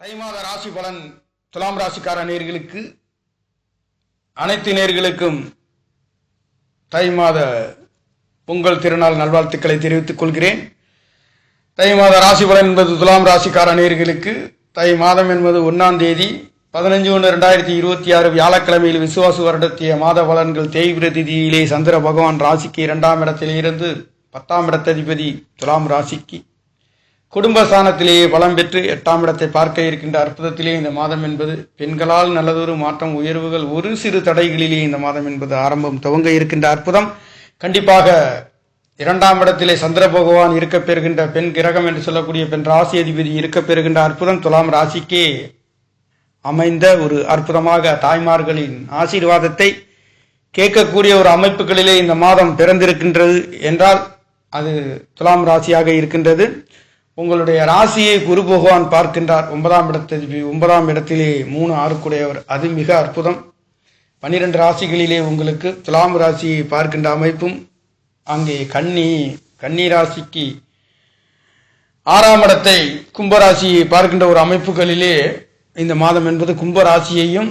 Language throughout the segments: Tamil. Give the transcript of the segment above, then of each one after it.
தை மாத ராசி பலன் துலாம் ராசிக்கார நேர்களுக்கு அனைத்து நேர்களுக்கும் தை மாத பொங்கல் திருநாள் நல்வாழ்த்துக்களை தெரிவித்துக் கொள்கிறேன். தை மாத ராசி பலன் என்பது துலாம் ராசிக்கார நேர்களுக்கு தை மாதம் என்பது ஒன்றாம் தேதி பதினஞ்சு ஒன்று ரெண்டாயிரத்தி இருபத்தி ஆறு வியாழக்கிழமையில் விசுவாசு வருடத்திய மாத பலன்கள் தேய்பிர திதியிலே சந்திர பகவான் ராசிக்கு இரண்டாம் இடத்திலிருந்து பத்தாம் இடத்ததிபதி துலாம் ராசிக்கு குடும்பஸ்தானத்திலேயே பலம் பெற்று எட்டாம் இடத்தை பார்க்க இருக்கின்ற அற்புதத்திலே இந்த மாதம் என்பது பெண்களால் நல்லதொரு மாற்றம் உயர்வுகள் ஒரு சிறு தடைகளிலே இந்த மாதம் என்பது ஆரம்பம் துவங்க இருக்கின்ற அற்புதம். கண்டிப்பாக இரண்டாம் இடத்திலே சந்திர பகவான் இருக்க பெறுகின்ற பெண் கிரகம் என்று சொல்லக்கூடிய பெண் ராசி அதிபதி இருக்க பெறுகின்ற அற்புதம் துலாம் ராசிக்கே அமைந்த ஒரு அற்புதமாக தாய்மார்களின் ஆசீர்வாதத்தை கேட்கக்கூடிய ஒரு அமைப்புகளிலே இந்த மாதம் பிறந்திருக்கின்றது என்றால் அது துலாம் ராசியாக இருக்கின்றது. உங்களுடைய ராசியை குரு பகவான் பார்க்கின்றார். ஒன்பதாம் இடத்தில் ஒன்பதாம் இடத்திலே மூணு ஆறுக்குடையவர். அது மிக அற்புதம். பன்னிரண்டு ராசிகளிலே உங்களுக்கு துலாம் ராசியை பார்க்கின்ற அமைப்பும் அங்கே கன்னி கன்னி ராசிக்கு ஆறாம் இடத்தை கும்பராசியை பார்க்கின்ற ஒரு அமைப்புகளிலே இந்த மாதம் என்பது கும்பராசியையும்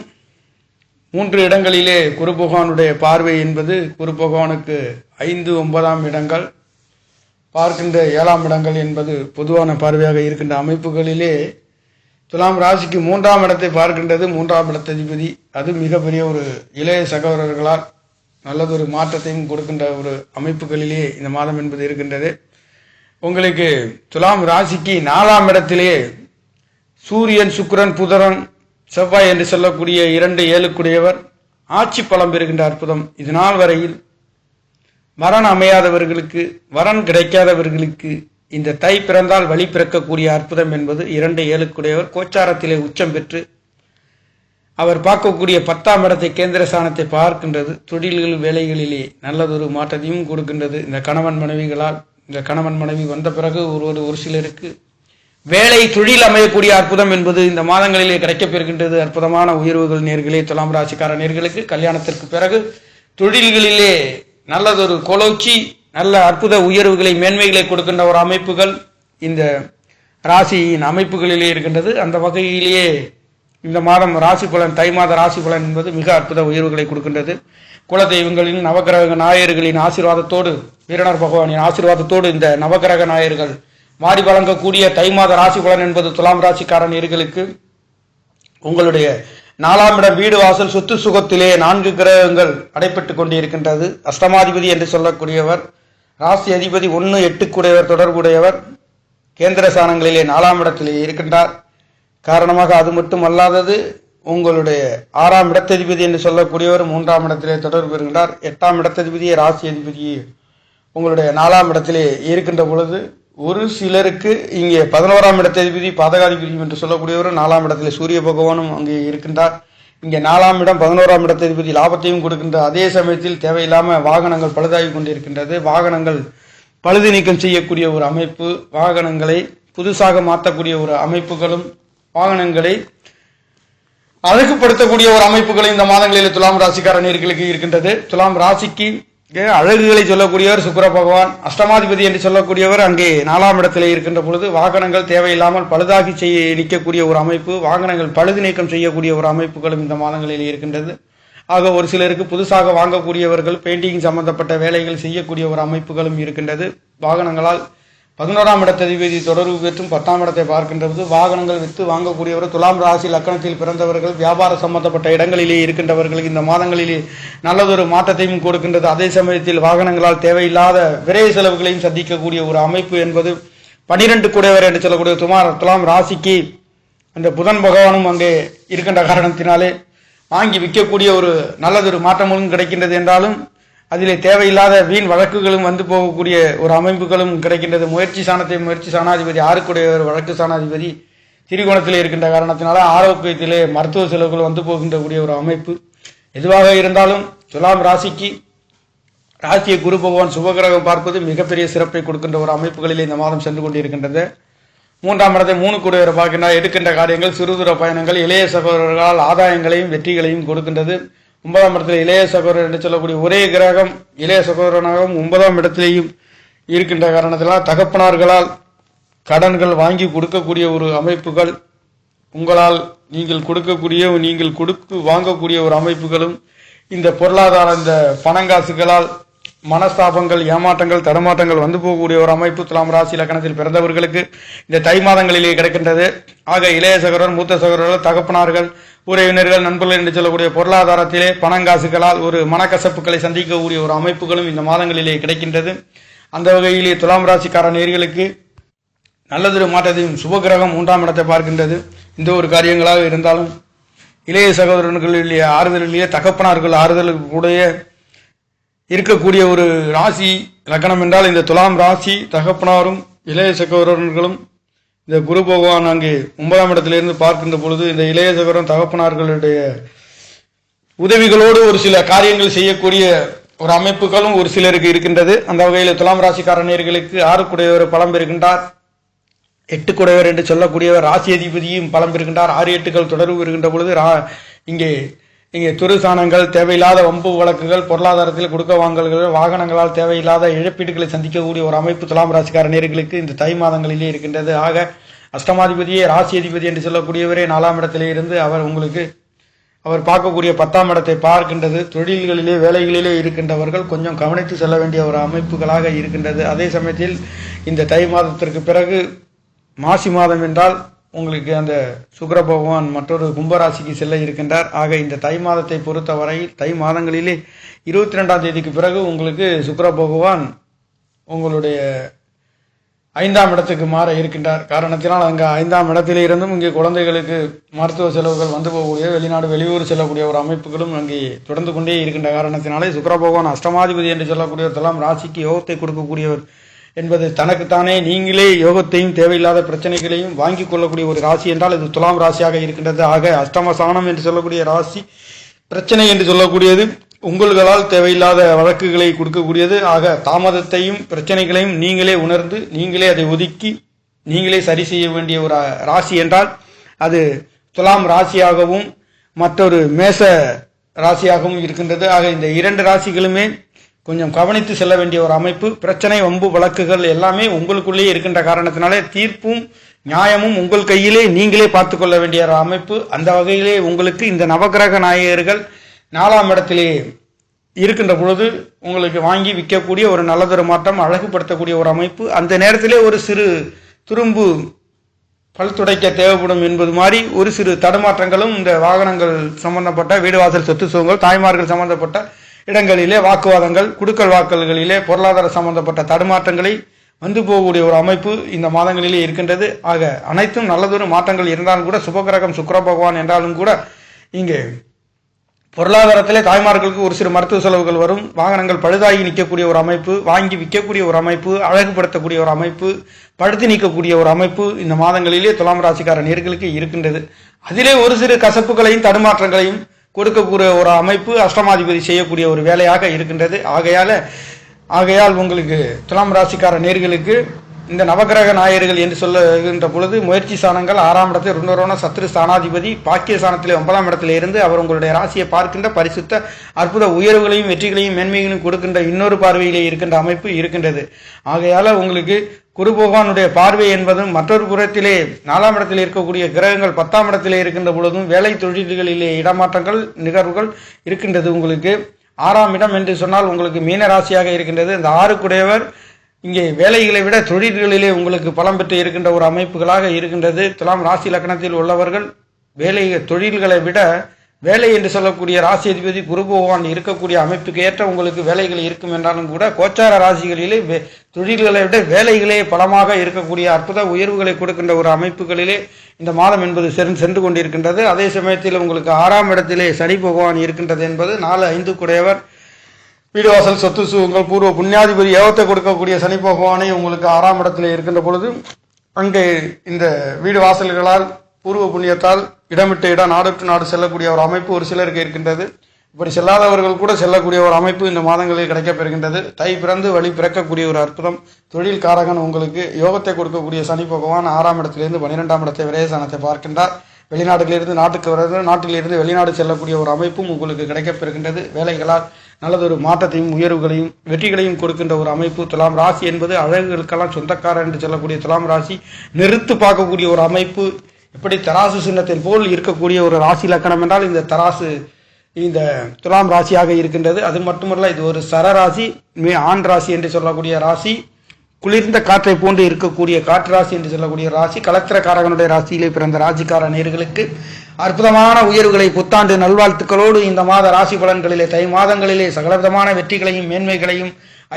மூன்று இடங்களிலே குரு பகவானுடைய பார்வை என்பது குரு பகவானுக்கு ஐந்து ஒன்பதாம் இடங்கள். பார்க்கின்ற ஏழாம் இடங்கள் என்பது பொதுவான பார்வையாக இருக்கின்ற அமைப்புகளிலே துலாம் ராசிக்கு மூன்றாம் இடத்தை பார்க்கின்றது. மூன்றாம் இடத்ததிபதி அது மிகப்பெரிய ஒரு இளைய சகோதரர்களால் நல்லதொரு மாற்றத்தையும் கொடுக்கின்ற ஒரு அமைப்புகளிலே இந்த மாதம் என்பது இருக்கின்றது. உங்களுக்கு துலாம் ராசிக்கு நாலாம் இடத்திலே சூரியன் சுக்கரன் புதரன் செவ்வாய் என்று சொல்லக்கூடிய இரண்டு ஏழுக்குடையவர் ஆட்சி பலம் பெறுகின்ற அற்புதம். இது நாள் வரையில் மரணம் அமையாதவர்களுக்கு வரன் கிடைக்காதவர்களுக்கு இந்த தை பிறந்தால் வழி பிறக்கக்கூடிய அற்புதம் என்பது இரண்டு ஏழுக்குடையவர் கோச்சாரத்திலே உச்சம் பெற்று அவர் பார்க்கக்கூடிய பத்தாம் இடத்தை கேந்திர சாணத்தை பார்க்கின்றது. தொழில்கள் வேலைகளிலே நல்லதொரு மாற்றத்தையும் கொடுக்கின்றது. இந்த கணவன் மனைவிகளால் இந்த கணவன் மனைவி வந்த பிறகு ஒரு ஒரு சிலருக்கு வேலை தொழில் அமையக்கூடிய அற்புதம் என்பது இந்த மாதங்களிலே கிடைக்கப்பெறுகின்றது அற்புதமான உயர்வுகள் நேர்களே துலாம் ராசிக்கார நேர்களுக்கு கல்யாணத்திற்கு பிறகு தொழில்களிலே நல்லதொரு கொலோச்சி நல்ல அற்புத உயர்வுகளை மேன்மைகளை கொடுக்கின்ற ஒரு அமைப்புகள் இந்த ராசியின் அமைப்புகளிலே இருக்கின்றது. அந்த வகையிலேயே இந்த மாதம் ராசி பலன் தை மாத ராசி பலன் என்பது மிக அற்புத உயர்வுகளை கொடுக்கின்றது. குலதெய்வங்களின் நவகிரக நாயர்களின் ஆசீர்வாதத்தோடு வீரனர் பகவானின் ஆசீர்வாதத்தோடு இந்த நவகிரக நாயர்கள் மாறி வழங்கக்கூடிய தை மாத ராசி பலன் என்பது துலாம் ராசிக்காரன் நேர்களுக்கு உங்களுடைய நாலாம் இடம் வீடு வாசல் சொத்து சுகத்திலே நான்கு கிரகங்கள் அடைப்பட்டு கொண்டிருக்கின்றது. அஷ்டமாதிபதி என்று சொல்லக்கூடியவர் ராசி அதிபதி ஒன்று எட்டுக்குடையவர் தொடர்புடையவர் கேந்திர சாணங்களிலே நாலாம் இடத்திலே இருக்கின்றார். காரணமாக அது மட்டும் அல்லாதது உங்களுடைய ஆறாம் இடத்ததிபதி என்று சொல்லக்கூடியவர் மூன்றாம் இடத்திலே தொடர்பு இருக்கின்றார். எட்டாம் இடத்ததிபதியே ராசி அதிபதியே உங்களுடைய நாலாம் இடத்திலே இருக்கின்ற பொழுது ஒரு சிலருக்கு இங்கே பதினோராம் இடத்ததிபதி பாதகாதிபதி என்று சொல்லக்கூடியவர் நாலாம் இடத்துல சூரிய பகவானும் அங்கே இருக்கின்றார். இங்கே நாலாம் இடம் பதினோராம் இடத்ததிபதி லாபத்தையும் கொடுக்கின்ற அதே சமயத்தில் தேவையில்லாமல் வாகனங்கள் பழுதாகி கொண்டிருக்கின்றது. வாகனங்கள் பழுது நீக்கம் செய்யக்கூடிய ஒரு அமைப்பு வாகனங்களை புதுசாக மாற்றக்கூடிய ஒரு அமைப்புகளும் வாகனங்களை அழகுபடுத்தக்கூடிய ஒரு அமைப்புகளை இந்த மாதங்களில் துலாம் ராசிக்காரர்களுக்கு இருக்கின்றது. துலாம் ராசிக்கு அழகுகளை சொல்லக்கூடியவர் சுக்கர பகவான் அஷ்டமாதிபதி என்று சொல்லக்கூடியவர் அங்கே நாலாம் இடத்திலே இருக்கின்ற பொழுது வாகனங்கள் தேவையில்லாமல் பழுதாகி செய்ய நிற்கக்கூடிய ஒரு அமைப்பு வாகனங்கள் பழுது நீக்கம் செய்யக்கூடிய ஒரு அமைப்புகளும் இந்த மாதங்களில் இருக்கின்றது. ஆக ஒரு சிலருக்கு புதுசாக வாங்கக்கூடியவர்கள் பெயிண்டிங் சம்பந்தப்பட்ட வேலைகள் செய்யக்கூடிய ஒரு அமைப்புகளும் இருக்கின்றது. வாகனங்களால் பதினோராம் இடத்ததிபதி தொடர்பு பெற்றும் பத்தாம் இடத்தை பார்க்கின்றது வாகனங்கள் விற்று வாங்கக்கூடியவர் துலாம் ராசி லக்கணத்தில் பிறந்தவர்கள் வியாபார சம்பந்தப்பட்ட இடங்களிலே இருக்கின்றவர்களுக்கு இந்த மாதங்களிலே நல்லதொரு மாற்றத்தையும் கொடுக்கின்றது. அதே சமயத்தில் வாகனங்களால் தேவையில்லாத விரை செலவுகளையும் சந்திக்கக்கூடிய ஒரு அமைப்பு என்பது பனிரெண்டு கூடையவர் என்று சொல்லக்கூடிய துமார் துலாம் ராசிக்கு அந்த புதன் பகவானும் அங்கே இருக்கின்ற காரணத்தினாலே வாங்கி விற்கக்கூடிய ஒரு நல்லதொரு மாற்றமும் கிடைக்கின்றது என்றாலும் அதில் தேவையில்லாத வீண் வழக்குகளும் வந்து போகக்கூடிய ஒரு அமைப்புகளும் கிடைக்கின்றது. முயற்சி சாணத்தை முயற்சி சாணாதிபதி ஆறுக்குடையவர் வழக்கு சாணாதிபதி திருகோணத்தில் இருக்கின்ற காரணத்தினால ஆரோக்கியத்திலே மருத்துவ செலவுகள் வந்து போகின்ற கூடிய ஒரு அமைப்பு. எதுவாக இருந்தாலும் துலாம் ராசிக்கு ராசியை குரு பகவான் சுபகிரகம் பார்ப்பது மிகப்பெரிய சிறப்பை கொடுக்கின்ற ஒரு அமைப்புகளில் இந்த மாதம் சென்று கொண்டிருக்கின்றது. மூன்றாம் இடத்தை மூணு கூடியவர் பார்க்கின்றார். எடுக்கின்ற காரியங்கள் சிறுதூர பயணங்கள் இளைய சகோதரர்களால் ஆதாயங்களையும் வெற்றிகளையும் கொடுக்கின்றது. ஒன்பதாம் இடத்துல இளைய சகோதரர் என்று சொல்லக்கூடிய ஒரே கிரகம் இளைய சகோதரனாகவும் ஒன்பதாம் இடத்திலேயும் இருக்கின்ற காரணத்தினால் தகப்பனார்களால் கடன்கள் வாங்கி கொடுக்கக்கூடிய ஒரு அமைப்புகள் உங்களால் நீங்கள் கொடுக்கக்கூடிய நீங்கள் கொடுத்து வாங்கக்கூடிய ஒரு அமைப்புகளும் இந்த பொருளாதார இந்த பணங்காசுகளால் மனஸ்தாபங்கள் ஏமாற்றங்கள் தடுமாற்றங்கள் வந்து போகக்கூடிய ஒரு அமைப்பு துலாம் ராசி லக்கணத்தில் பிறந்தவர்களுக்கு இந்த தை மாதங்களிலே கிடைக்கின்றது. ஆக இளைய சகோதரர் மூத்த சகோதரர்கள் தகப்பனார்கள் உறவினர்கள் நண்பர்கள் என்று சொல்லக்கூடிய பொருளாதாரத்திலே பணங்காசுகளால் ஒரு மனக்கசப்புகளை சந்திக்கக்கூடிய ஒரு அமைப்புகளும் இந்த மாதங்களிலே கிடைக்கின்றது. அந்த வகையிலே துலாம் ராசிக்கார நேர்களுக்கு நல்லதொரு மாற்றத்தையும் சுபகிரகம் மூன்றாம் இடத்தை பார்க்கின்றது. இந்த ஒரு காரியங்களாக இருந்தாலும் இளைய சகோதரர்களிலேயே ஆறுதலிலேயே தகப்பனார்கள் ஆறுதலுக்கு கூடயே இருக்கக்கூடிய ஒரு ராசி லக்கணம் என்றால் இந்த துலாம் ராசி தகப்பனாரும் இளைய சகோதரர்களும் இந்த குரு பகவான் அங்கே ஒன்பதாம் இடத்திலிருந்து பார்க்கின்ற பொழுது இந்த இளைய சகோதரன் தகப்பனார்களுடைய உதவிகளோடு ஒரு சில காரியங்கள் செய்யக்கூடிய ஒரு அமைப்புகளும் ஒரு சிலருக்கு இருக்கின்றது. அந்த வகையில் துலாம் ராசிக்கார நேர்களுக்கு ஆறுக்குடையவர் பலம் பெறுகின்றார். எட்டு குடையவர் என்று சொல்லக்கூடியவர் ராசி அதிபதியும் பலம் பெறுகின்றார். ஆறு எட்டுகள் தொடர்பு இருக்கின்ற பொழுது ரா- இங்கே இங்கே துருசானங்கள் தேவையில்லாத வம்பு வழக்குகள் பொருளாதாரத்தில் கொடுக்க வாங்கல்கள் வாகனங்களால் தேவையில்லாத இழப்பீடுகளை சந்திக்கக்கூடிய ஒரு அமைப்பு துலாம் ராசிக்கார நேர்களுக்கு இந்த தை மாதங்களிலே இருக்கின்றது. ஆக அஷ்டமாதிபதியே ராசி அதிபதி என்று சொல்லக்கூடியவரே நாலாம் இடத்திலே இருந்து அவர் உங்களுக்கு அவர் பார்க்கக்கூடிய பத்தாம் இடத்தை பார்க்கின்றது. தொழில்களிலே வேலைகளிலே இருக்கின்றவர்கள் கொஞ்சம் கவனித்து செல்ல வேண்டிய ஒரு அமைப்புகளாக இருக்கின்றது. அதே சமயத்தில் இந்த தை மாதத்திற்கு பிறகு மாசி மாதம் என்றால் உங்களுக்கு அந்த சுக்கர பகவான் மற்றொரு கும்பராசிக்கு செல்ல இருக்கின்றார். ஆக இந்த தை மாதத்தை பொறுத்தவரை தை மாதங்களிலே இருபத்தி ரெண்டாம் தேதிக்கு பிறகு உங்களுக்கு சுக்கர பகவான் உங்களுடைய ஐந்தாம் இடத்துக்கு மாற இருக்கின்றார். காரணத்தினால் அங்கே ஐந்தாம் இடத்திலே இருந்தும் இங்கே குழந்தைகளுக்கு மருத்துவ செலவுகள் வந்து போகக்கூடிய வெளிநாடு வெளியூர் செல்லக்கூடிய ஒரு அமைப்புகளும் அங்கே தொடர்ந்து கொண்டே இருக்கின்ற காரணத்தினாலே சுக்கர பகவான் அஷ்டமாதிபதி என்று சொல்லக்கூடியவர்களெல்லாம் ராசிக்கு யோகத்தை கொடுக்கக்கூடியவர். என்பது தனக்குத்தானே நீங்களே யோகத்தையும் தேவையில்லாத பிரச்சனைகளையும் வாங்கி கொள்ளக்கூடிய ஒரு ராசி என்றால் இது துலாம் ராசியாக இருக்கின்றது. ஆக அஷ்டமசானம் என்று சொல்லக்கூடிய ராசி பிரச்சனை என்று சொல்லக்கூடியது. உங்களால் தேவையில்லாத வழக்குகளை கொடுக்கக்கூடியது. ஆக தாமதத்தையும் பிரச்சனைகளையும் நீங்களே உணர்ந்து நீங்களே அதை ஒதுக்கி நீங்களே சரி செய்ய வேண்டிய ஒரு ராசி என்றால் அது துலாம் ராசியாகவும் மற்றொரு மேச ராசியாகவும் இருக்கின்றது. ஆக இந்த இரண்டு ராசிகளுமே கொஞ்சம் கவனித்து செல்ல வேண்டிய ஒரு அமைப்பு. பிரச்சனை வம்பு வழக்குகள் எல்லாமே உங்களுக்குள்ளேயே இருக்கின்ற காரணத்தினாலே தீர்ப்பும் நியாயமும் உங்கள் கையிலே நீங்களே பார்த்து கொள்ள வேண்டிய ஒரு அமைப்பு. அந்த வகையிலே உங்களுக்கு இந்த நவக்கிரக நாயகர்கள் நாலாம் இடத்திலே இருக்கின்ற பொழுது உங்களுக்கு வாங்கி விற்கக்கூடிய ஒரு நல்லதொரு மாற்றம் அழகுபடுத்தக்கூடிய ஒரு அமைப்பு. அந்த நேரத்திலே ஒரு சிறு துரும்பு பல் துடைக்க தேவைப்படும் என்பது மாதிரி ஒரு சிறு தடுமாற்றங்களும் இந்த வாகனங்கள் சம்பந்தப்பட்ட வீடு வாசல் சொத்து சுகங்கள் தாய்மார்கள் சம்பந்தப்பட்ட இடங்களிலே வாக்குவாதங்கள் குடுக்கல் வாக்கல்களிலே பொருளாதார சம்பந்தப்பட்ட தடுமாற்றங்களை வந்து போகக்கூடிய ஒரு அமைப்பு இந்த மாதங்களிலே இருக்கின்றது. ஆக அனைத்தும் நல்லதொரு மாற்றங்கள் இருந்தாலும் கூட சுபகிரகம் சுக்கர பகவான் என்றாலும் கூட இங்கே பொருளாதாரத்திலே தாய்மார்களுக்கு ஒரு சிறு மருத்துவ செலவுகள் வரும். வாகனங்கள் பழுதாகி நிற்கக்கூடிய ஒரு அமைப்பு வாங்கி விற்கக்கூடிய ஒரு அமைப்பு அழகுபடுத்தக்கூடிய ஒரு அமைப்பு படுத்து நீக்கக்கூடிய ஒரு அமைப்பு இந்த மாதங்களிலே துலாம் ராசிக்கார நேர்களுக்கு இருக்கின்றது. அதிலே ஒரு சிறு கசப்புகளையும் தடுமாற்றங்களையும் கொடுக்கக்கூடிய ஒரு அமைப்பு அஷ்டமாதிபதி செய்யக்கூடிய ஒரு வேலையாக இருக்கின்றது. ஆகையால் ஆகையால் உங்களுக்கு துலாம் ராசிக்கார நேர்களுக்கு இந்த நவகிரக நாயர்கள் என்று சொல்லுகின்ற பொழுது முயற்சி ஸ்தானங்கள் ஆறாம் இடத்தில் ருண்டரோன சத்ரு ஸ்தானாதிபதி பாக்கிய ஸ்தானத்திலே ஒன்பதாம் இடத்திலே இருந்து அவர் உங்களுடைய ராசியை பார்க்கின்ற பரிசுத்த அற்புத உயர்வுகளையும் வெற்றிகளையும் மேன்மைகளையும் கொடுக்கின்ற இன்னொரு பார்வையிலே இருக்கின்ற அமைப்பு இருக்கின்றது. ஆகையால் உங்களுக்கு குரு பகவானுடைய பார்வை என்பதும் மற்றொரு புறத்திலே நாலாம் இடத்தில் இருக்கக்கூடிய கிரகங்கள் பத்தாம் இடத்திலே இருக்கின்ற பொழுதும் வேலை தொழில்களிலே இடமாற்றங்கள் நிகழ்வுகள் இருக்கின்றது உங்களுக்கு. ஆறாம் இடம் என்று சொன்னால் உங்களுக்கு மீன ராசியாக இருக்கின்றது. இந்த ஆறுக்குடையவர் இங்கே வேலைகளை விட தொழில்களிலே உங்களுக்கு பலம் பெற்று இருக்கின்ற ஒரு அமைப்புகளாக இருக்கின்றது. துலாம் ராசி லக்னத்தில் உள்ளவர்கள் வேலை தொழில்களை விட வேலை என்று சொல்லக்கூடிய ராசி அதிபதி குரு பகவான் இருக்கக்கூடிய அமைப்புக்கு ஏற்ற உங்களுக்கு வேலைகள் இருக்கும் என்றாலும் கூட கோச்சார ராசிகளிலே வே- தொழில்களை விட வேலைகளே பலமாக இருக்கக்கூடிய அற்புத உயர்வுகளை கொடுக்கின்ற ஒரு அமைப்புகளிலே இந்த மாதம் என்பது சென்று சென்று கொண்டிருக்கின்றது. அதே சமயத்தில் உங்களுக்கு ஆறாம் இடத்திலே சனி பகவான் இருக்கின்றது என்பது நாலு ஐந்து குடையவர் வீடு வாசல் சொத்து சுகங்கள் பூர்வ புண்ணியாதிபதி ஏவத்தை கொடுக்கக்கூடிய சனி பகவானை உங்களுக்கு ஆறாம் இடத்துல இருக்கின்ற பொழுது அங்கே இந்த வீடு வாசல்களால் பூர்வ புண்ணியத்தால் இடமிட்ட இடம் நாடுக்கு நாடு செல்லக்கூடிய ஒரு அமைப்பு ஒரு சிலருக்கு இருக்கின்றது. இப்படி செல்லாதவர்கள் கூட செல்லக்கூடிய ஒரு அமைப்பு இந்த மாதங்களில் கிடைக்கப்பெறுகின்றது தை பிறந்து வழி பிறக்கக்கூடிய ஒரு அற்புதம். தொழில் காரகன் உங்களுக்கு யோகத்தை கொடுக்கக்கூடிய சனி பகவான் ஆறாம் இடத்திலிருந்து பன்னிரெண்டாம் இடத்தை விரயசானத்தை பார்க்கின்றார். வெளிநாடுகளிலிருந்து நாட்டுக்கு வர்றது நாட்டிலிருந்து வெளிநாடு செல்லக்கூடிய ஒரு அமைப்பும் உங்களுக்கு கிடைக்கப்பெறுகின்றது வேலைகளால் நல்லதொரு மாற்றத்தையும் உயர்வுகளையும் வெற்றிகளையும் கொடுக்கின்ற ஒரு அமைப்பு. துலாம் ராசி என்பது அழகுகளுக்கெல்லாம் சொந்தக்காரர் என்று சொல்லக்கூடிய துலாம் ராசி. நிறுத்து பார்க்கக்கூடிய ஒரு அமைப்பு. எப்படி தராசு சின்னத்தில் போல் இருக்கக்கூடிய ஒரு ராசி லக்கணம் என்றால் இந்த தராசு இந்த துலாம் ராசியாக இருக்கின்றது. அது மட்டுமல்ல இது ஒரு சரராசி மே- ஆண் ராசி என்று சொல்லக்கூடிய ராசி குளிர்ந்த காற்றை போன்று இருக்கக்கூடிய காற்று ராசி என்று சொல்லக்கூடிய ராசி கலத்திரக்காரகனுடைய ராசியிலே பிறந்த ராசிக்கார நேர்களுக்கு அற்புதமான உயர்வுகளை புத்தாண்டு நல்வாழ்த்துக்களோடு இந்த மாத ராசி பலன்களிலே தை மாதங்களிலே சகலவிதமான வெற்றிகளையும் மேன்மைகளையும்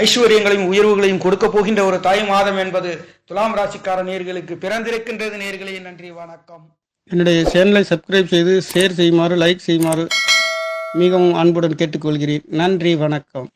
ஐஸ்வர்யங்களையும் உயர்வுகளையும் கொடுக்க போகின்ற ஒரு தாய் மாதம் என்பது துலாம் ராசிக்கார நேர்களுக்கு பிறந்திருக்கின்றது நேர்களே நன்றி வணக்கம். என்னுடைய சேனலை சப்ஸ்கிரைப் செய்து ஷேர் செய்யுமாறு லைக் செய்யுமாறு மிகவும் அன்புடன் கேட்டுக்கொள்கிறேன். நன்றி வணக்கம்.